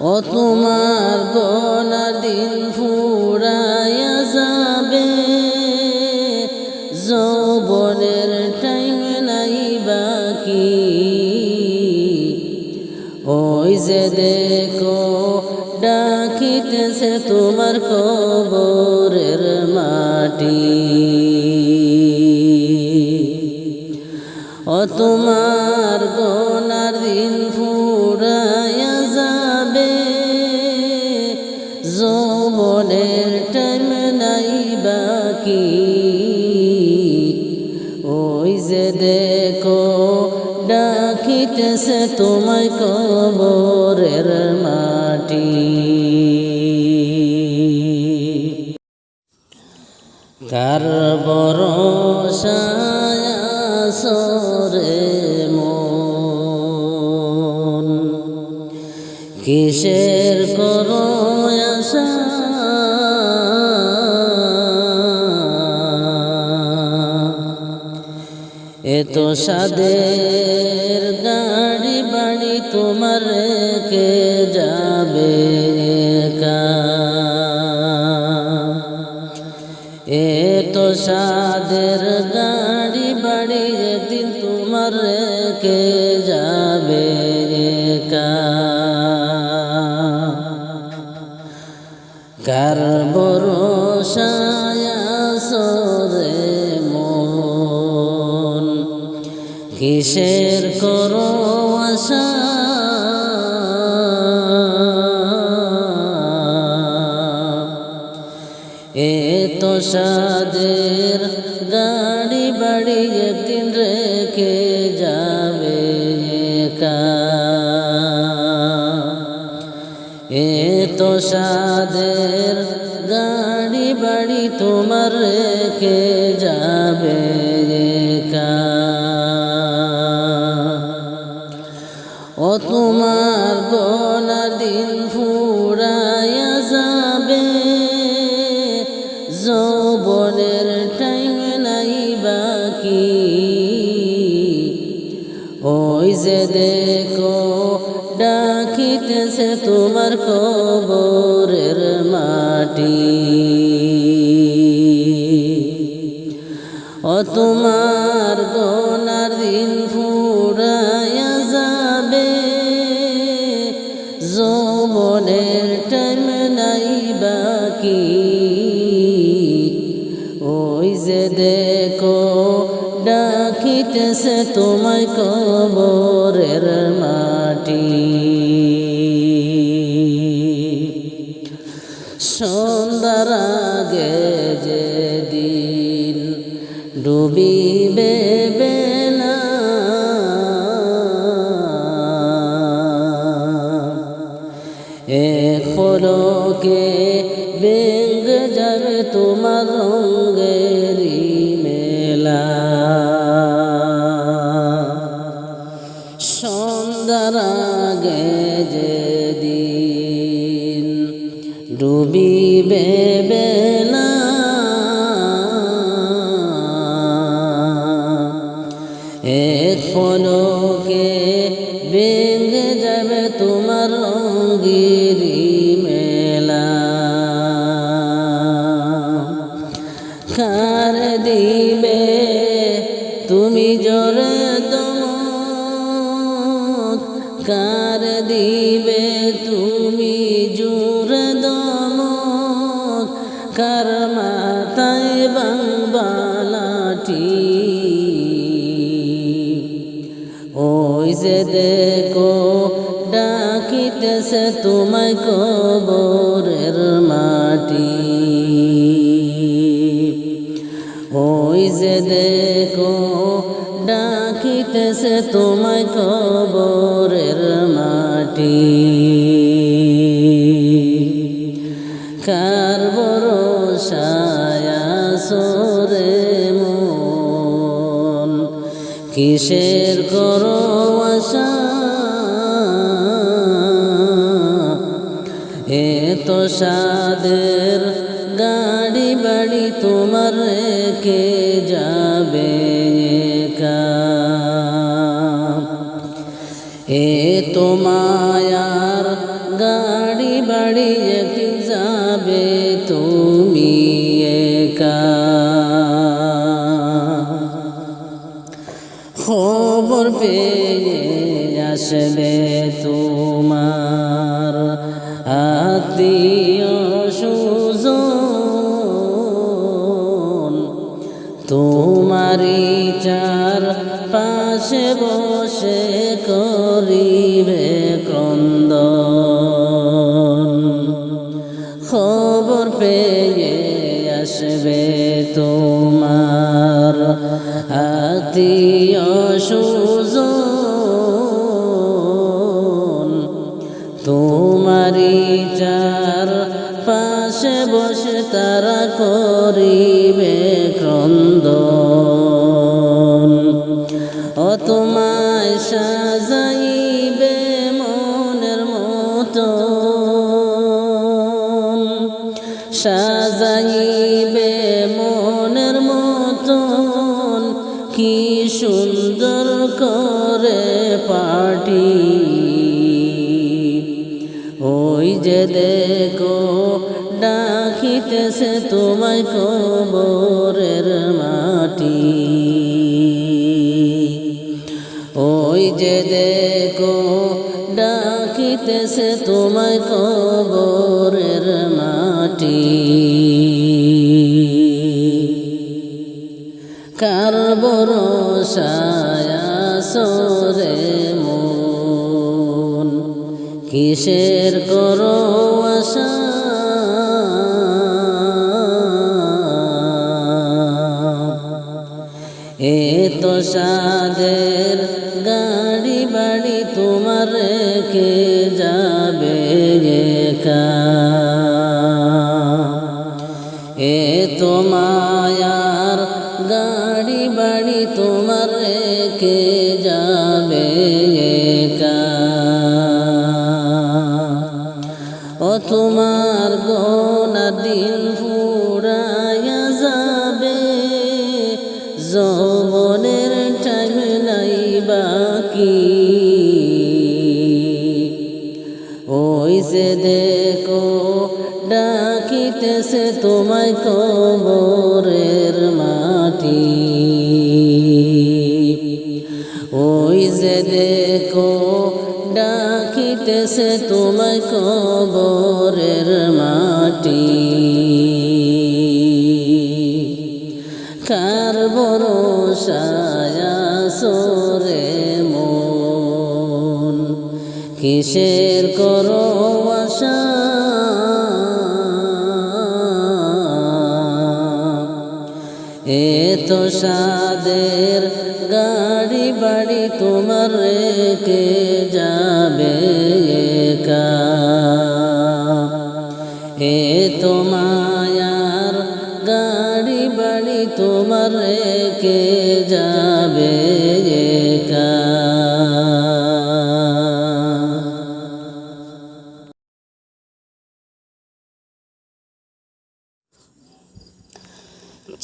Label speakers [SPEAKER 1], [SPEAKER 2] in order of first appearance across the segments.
[SPEAKER 1] ও তোমার গনার দিন ফুরাইয়া যাবে। যৌবনের টাইম নাই বাকি। ওই যে দেখো, ডাকিতেছে তোমার কবরের মাটি। ও তোমার গনার বাকি ওই যে দেখো ডাকিতেছে তোমায় কবরের মাটি। কার বরসায় সরে মন। কিসের করো এত সাদের গাড়ি বাড়ি তোমার কে? কিসের করো আশা? এত সাদের গাড়ি বাড়ি একদিন রেখে যাবে একা। এত সাদের তোমার গনার দিন ফুরাইয়া যাবে। যৌবনের টাইম নাই বাকি। ওই যে দেখো, ডাকিতেছে তোমার কবরের মাটি। ও তোমার গনার ডাকিতেছে তোমায় কবরের কার দিবে তুমি জোরে দম কার মাথায় বাংবালাটি ওই যে দেখো, ডাকিতেছে তোমায় কবরের মাটি। ডাকিতেছে তোমায় কবরের মাটি। কার বরসায় সরে মন? কিসের করো আশা? এত সাদের গাড়ি বাড়ি তোমার কে যাবে। এ তো মায়ার গাড়ি বাড়ি একদিন যাবে তুমি খবর পেয়ে আসবে তোমার আত্মীয় আত্মীয় সুজন তোমারি চার পাশে বসে তারা করিবে ক্রন্দন। ও তোমায় যে দেখো, ডাকিতেছে তোমায় কবরের মাটি। ওই যে দেখো, ডাকিতেছে তোমায় কবরের মাটি। কার বরসায় সরে কিসের করো আশা? এ তো সাদের গাড়ি বাড়ি তোমার কে যৌবনের টাইম নাই বাকি। ওই যে দেখো, ডাকিতেছে তোমায় কবরের মাটি। ওই যে দেখো, ডাকিতেছে তোমায় কবরের মাটি। কার সোরে সরে মন। কিসের করো আশা? এ তো সাদের গাড়ি বাড়ি তোমার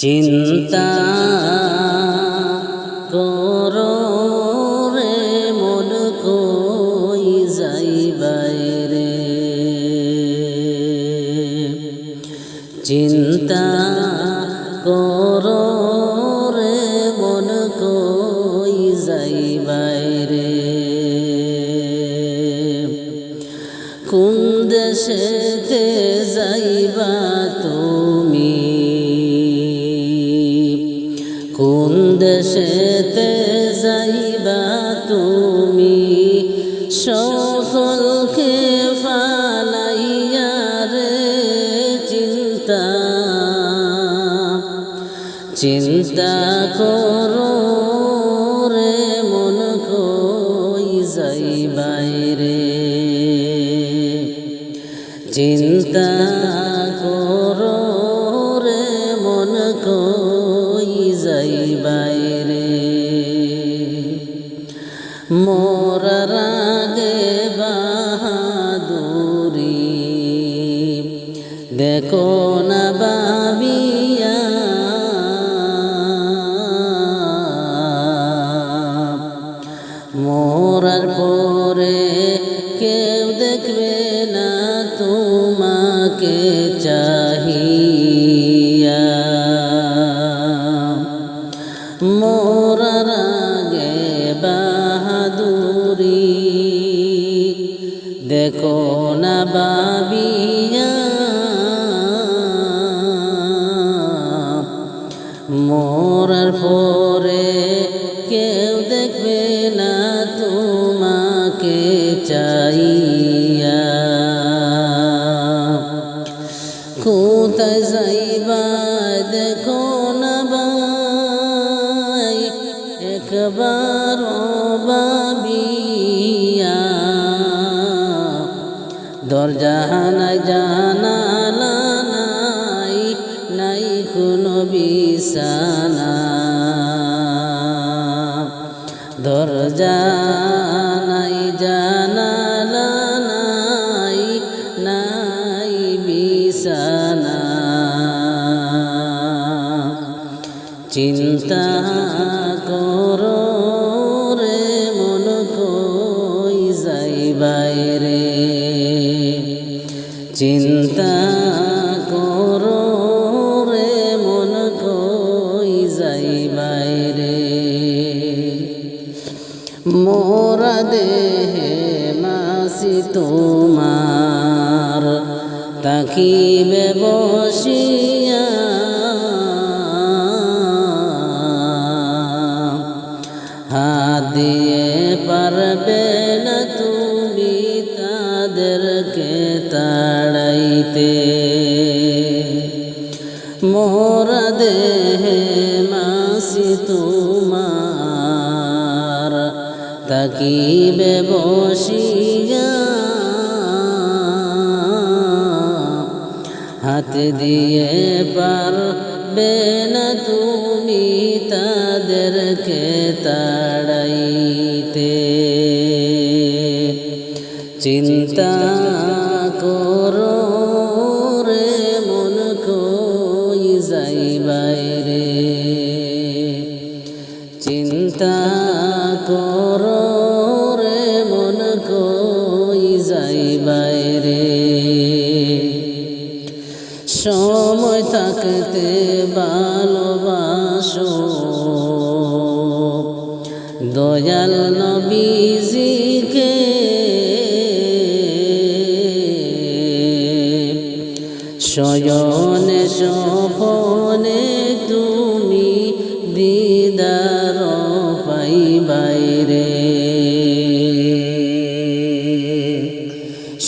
[SPEAKER 1] চিন্তা করো রে মন কই যাই বাইরে। চিন্তা করো রে মন কই যাই বাইরে। কোন দেশেতে যাইবা দেশেতে যাইবা তুমি সকলকে ফালাইয়া রে চিন্তা চিন্তা করো যাই বাইরে মোরার দেখো না দরজা নাই জানালা নাই নাই কোনো বিছানা। দরজা নাই নাই নাই চিন্তা দেহে মাসি তোমার, তাকিবে বসিয়া। হাত দিয়ে পারবে না তুমি তাদেরকে তাড়াইতে। মোরা দেহে মাসি তোমার তাকিবে বসিয়া হাত দিয়ে পারবে না তুমি তাদেরকে তাড়াইতে দয়াল নবীজিকে। শয়নে সপনে তুমি দিদার পাই বাইরে।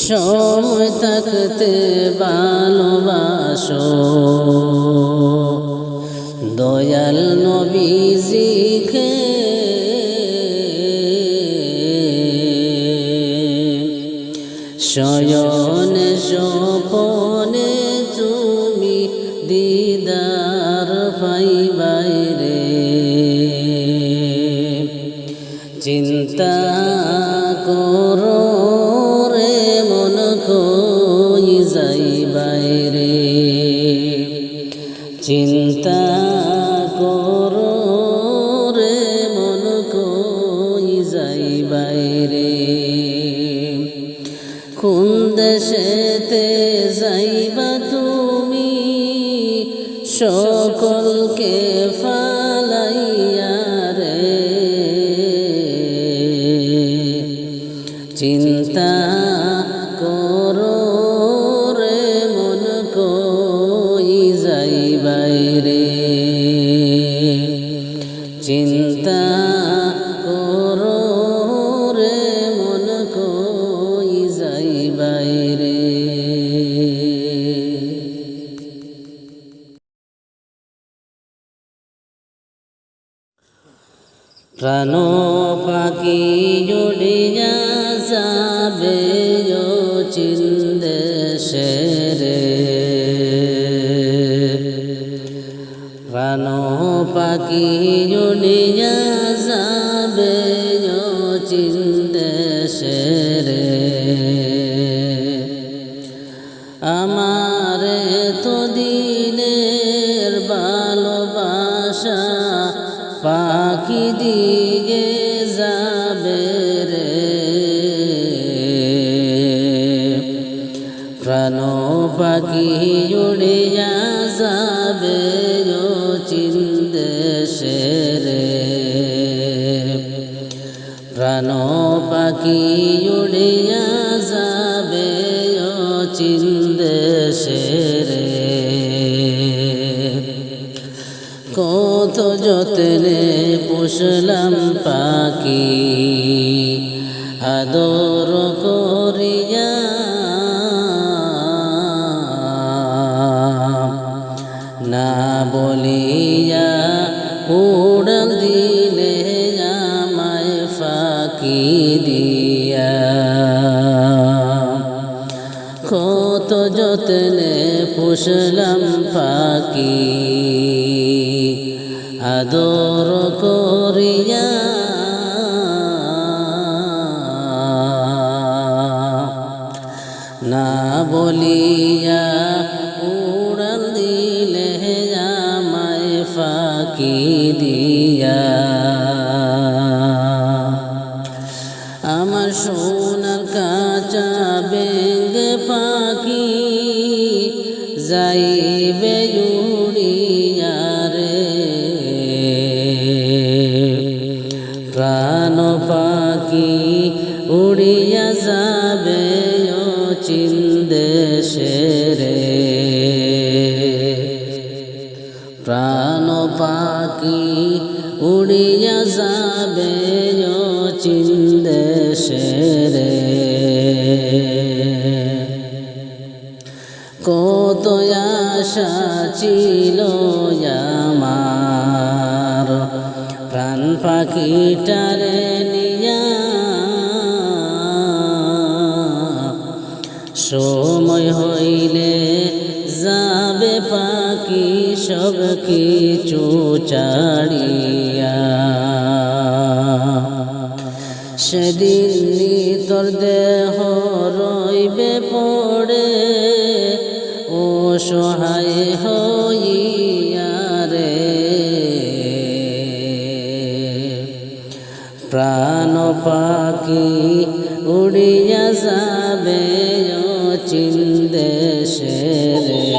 [SPEAKER 1] সময় থাকতে ভালোবাসো দয়াল নবীজিকে শয়নে সপনে তুমি দিদার পাই বাইরে চিন্তা করো রে, মন কই যাই বাইরে চিন্তা করো সকলকে ফালাইয়া রে। চিন্তা করো রে মন কই যাই বাইরে। চিন্তা প্রাণ পাখি জুড়িয়া যাবে চিন্দেশেরে প্রাণ পাখি জুড়িয়া যাবে চিন্দেশেরে আমার পাখি উড়িয়া যাবে ও চিন্দেশে রে প্রাণ পাখি উড়িয়া যাবে ও চিন্দেশে রে কত যতনে পুষলাম পাখি, আদর করিয়া যতনে পুষলাম পাখি। আদর করিয়া না বলিয়া প্রাণ পাখি উড়িয়া যাবে ও চিন্দেশে রে। প্রাণ পাখি উড়িয়া যাবে ও চিন্দেশে রে। কত আশা ছিল পাখিটারে নিয়া সময় হইলে যাবে পাখি সব কিছু চাড়িয়া। সেদিন তোর দেহ রইবে পড়ে, ও সহায় পাখি উড়িয়া যাবে চিন্দেশে রে